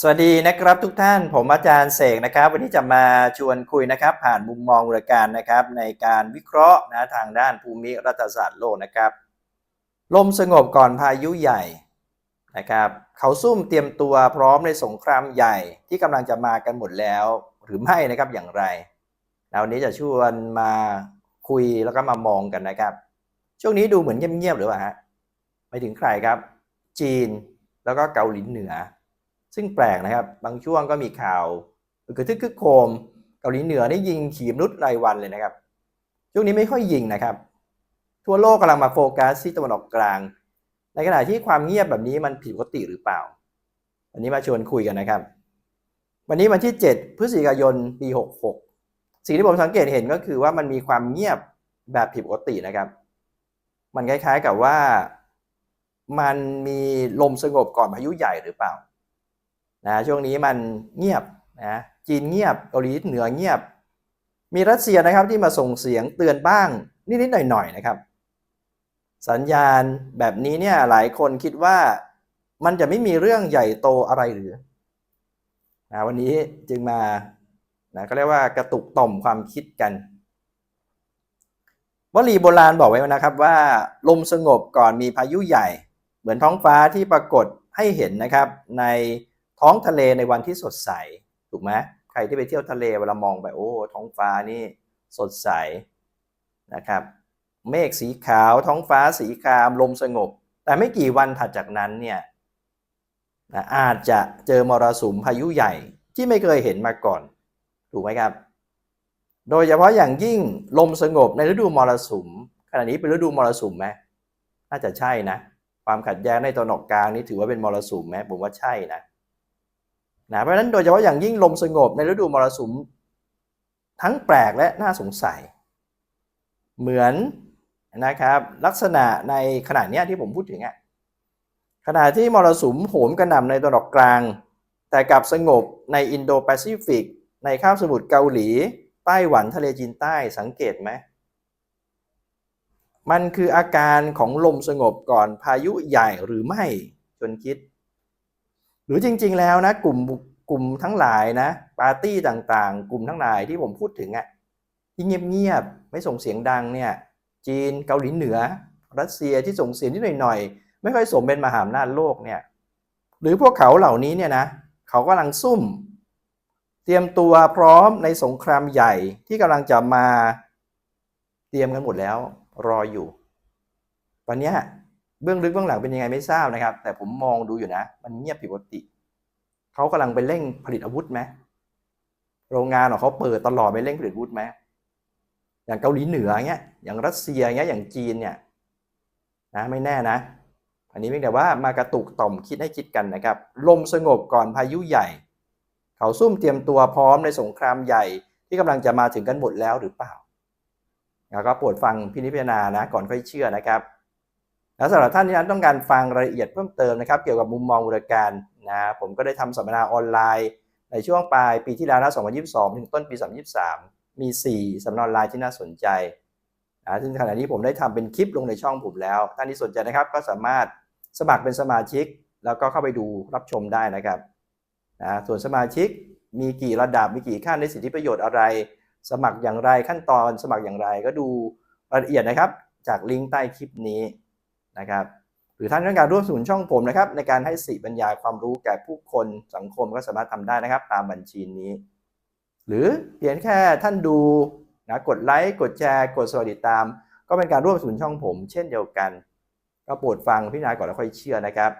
สวัสดีนะครับทุกท่านผมอาจารย์เสกนะครับ วันนี้จะมาชวนคุยนะครับ ผ่านมุมมองบริการนะครับ ในการวิเคราะห์นะทางด้านภูมิรัฐศาสตร์โลกนะครับ ลมสงบก่อนพายุใหญ่นะครับเขาซุ่มเตรียมตัวพร้อมในสงครามใหญ่ที่กำลังจะมากันหมดแล้ว หรือไม่นะครับอย่างไรแล้ววันนี้จะชวนมาคุยแล้วก็มามองกันนะครับ ช่วงนี้ดูเหมือนเงียบๆหรือเปล่าฮะไม่ถึงใครครับ จีนแล้วก็เกาหลีเหนือ ซึ่งแปลกนะครับ บางช่วงก็มีข่าวคือทึกคึกโคม เกาหลีเหนือนี่ยิงขีมนุษย์รายวันเลยนะครับ ช่วงนี้ไม่ค่อยยิงนะครับ ทั่วโลกกำลังมาโฟกัสที่ตะวันออกกลาง ในขณะที่ความเงียบแบบนี้มันผิดปกติหรือเปล่า วันนี้มาชวนคุยกันนะครับ วันนี้วันที่ 7 พฤศจิกายนปี 66 สิ่งที่ผมสังเกตเห็นก็คือว่ามันมีความเงียบแบบผิดปกตินะครับ มันคล้ายๆกับว่ามันมีลมสงบก่อนพายุใหญ่หรือเปล่า นะช่วงนี้มันเงียบนะจีนเงียบเกาหลีเหนือเงียบ มีรัสเซียนะครับที่มาส่งเสียงเตือนบ้างนิดๆหน่อยๆนะครับ สัญญาณแบบนี้เนี่ยหลายคนคิดว่ามันจะไม่มีเรื่องใหญ่โตอะไรหรือนะวันนี้จึงมานะก็เรียกว่ากระตุกต่อมความคิดกันวลีโบราณบอกไว้นะครับว่าลมสงบก่อนมีพายุใหญ่ เหมือนท้องฟ้าที่ปรากฏให้เห็นนะครับใน ท้องทะเลในวันที่สดใส ถูกไหมใครที่ไปเที่ยวทะเลเวลามองไปโอ้ ท้องฟ้านี่สดใสนะครับ เมฆสีขาว ท้องฟ้าสีคราม ลมสงบ แต่ไม่กี่วันถัดจากนั้นเนี่ยนะอาจจะเจอมรสุมพายุใหญ่ที่ไม่เคยเห็นมาก่อน ถูกไหมครับ โดยเฉพาะอย่างยิ่งลมสงบในฤดูมรสุม ขณะนี้เป็นฤดูมรสุมไหมน่าจะใช่นะ ความขัดแย้งในตะวันออกกลางนี่ถือว่าเป็นมรสุมไหมผมว่าใช่นะ นะเพราะฉะนั้นโดยเฉพาะอย่างยิ่งลมสงบในฤดูมรสุม ทั้งแปลกและน่าสงสัย เหมือนนะครับลักษณะในขณะนี้ที่ผมพูดถึงอะขณะที่มรสุมโหมกระหน่ำในตะวันออกกลาง แต่กลับสงบในอินโดแปซิฟิก ในคาบสมุทรเกาหลี ไต้หวันทะเลจีนใต้สังเกตไหมมันคืออาการของลมสงบก่อนพายุใหญ่หรือไม่จนคิด หรือจริง ๆ แล้วนะ กลุ่มกลุ่มทั้งหลายนะ ปาร์ตี้ต่างๆ กลุ่มทั้งหลายที่ผมพูดถึงอะ่ะที่เงียบๆไม่ส่งเสียงดังเนี่ย จีนเกาหลีเหนือ รัสเซียที่ส่งเสียงนิดหน่อยๆไม่ค่อยสมเป็นมหาอำนาจโลกเนี่ย หรือพวกเขาเหล่านี้เนี่ยนะเขากำลังซุ่ม เตรียมตัวพร้อมในสงครามใหญ่ที่กำลังจะมาเตรียมกันหมดแล้วรออยู่ตอนนี้ เบื้องลึกเบื้องหลังเป็นยังไงไม่ทราบนะครับ แต่ผมมองดูอยู่นะ มันเงียบผิดปกติเขากำลังไปเร่งผลิตอาวุธไหมโรงงานของเขาเปิดตลอดไปเร่งผลิตอาวุธไหมอย่างเกาหลีเหนือเงี้ยอย่างรัสเซียเงี้ยอย่างจีนเนี่ยนะไม่แน่นะ อันนี้เพียงแต่ว่ามากระตุกต่อมคิดให้คิดกันนะครับ ลมสงบก่อนพายุใหญ่ เขาซุ่มเตรียมตัวพร้อมในสงครามใหญ่ที่กำลังจะมาถึงกันหมดแล้วหรือเปล่าแล้วก็โปรดฟังพินิจพิจารณานะก่อนค่อยเชื่อนะครับ แล้วสำหรับท่านที่นั้นต้องการฟังรายละเอียดเพิ่มเติมนะครับ เกี่ยวกับมุมมองบริการนะผมก็ได้ทำสัมมนาออนไลน์ ในช่วงปลายปีที่แล้วนะ2022 ถึงต้นปี 2023 มี 4สัมมนาออนไลน์ที่น่าสนใจนะซึ่งขณะนี้ผมได้ทำเป็นคลิปลงในช่องผมแล้ว ท่านที่สนใจนะครับก็สามารถสมัครเป็นสมาชิก แล้วก็เข้าไปดูรับชมได้นะครับนะส่วนสมาชิกมีกี่ระดับมีกี่ขั้นในสิทธิประโยชน์อะไร สมัครอย่างไรขั้นตอนสมัครอย่างไรก็ดูรายละเอียดนะครับ จากลิงก์ใต้คลิปนี้ นะครับหรือท่านต้องการร่วมสนุนช่องผมนะครับในการให้สิบรรยายความรู้แก่ผู้คนสังคมก็สามารถทำได้นะครับ ตามบัญชีนี้ หรือเพียงแค่ท่านดูนะกดไลค์กดแชร์กดสวัสดีตาม ก็เป็นการร่วมสนุนช่องผม เช่นเดียวกัน ก็โปรดฟังพิจารณาก่อนแล้วค่อยเชื่อนะครับ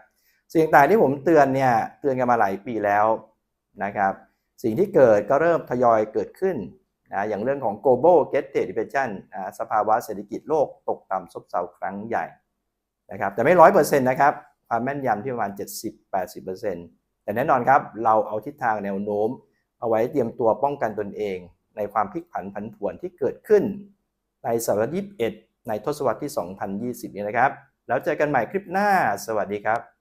สิ่งต่างที่ผมเตือนเนี่ยเตือนกันมาหลายปีแล้วนะครับ สิ่งที่เกิดก็เริ่มทยอยเกิดขึ้นนะอย่างเรื่องของ global g e t depression สภาวะเศรษฐกิจโลกตกต่ำซบเซาครั้งใหญ่ นะครับแต่ไม่ร้อยเปอร์เซ็นต์นะครับความแม่นยำที่ประมาณ 70-80%แต่แน่นอนครับเราเอาทิศทางแนวโน้ม เอาไว้เตรียมตัวป้องกันตนเอง ในความพลิกผันผันผวนที่เกิดขึ้น ในศตวรรษที่21ในทศวรรษที่ 2020 นี้นะครับ แล้วเจอกันใหม่คลิปหน้า สวัสดีครับ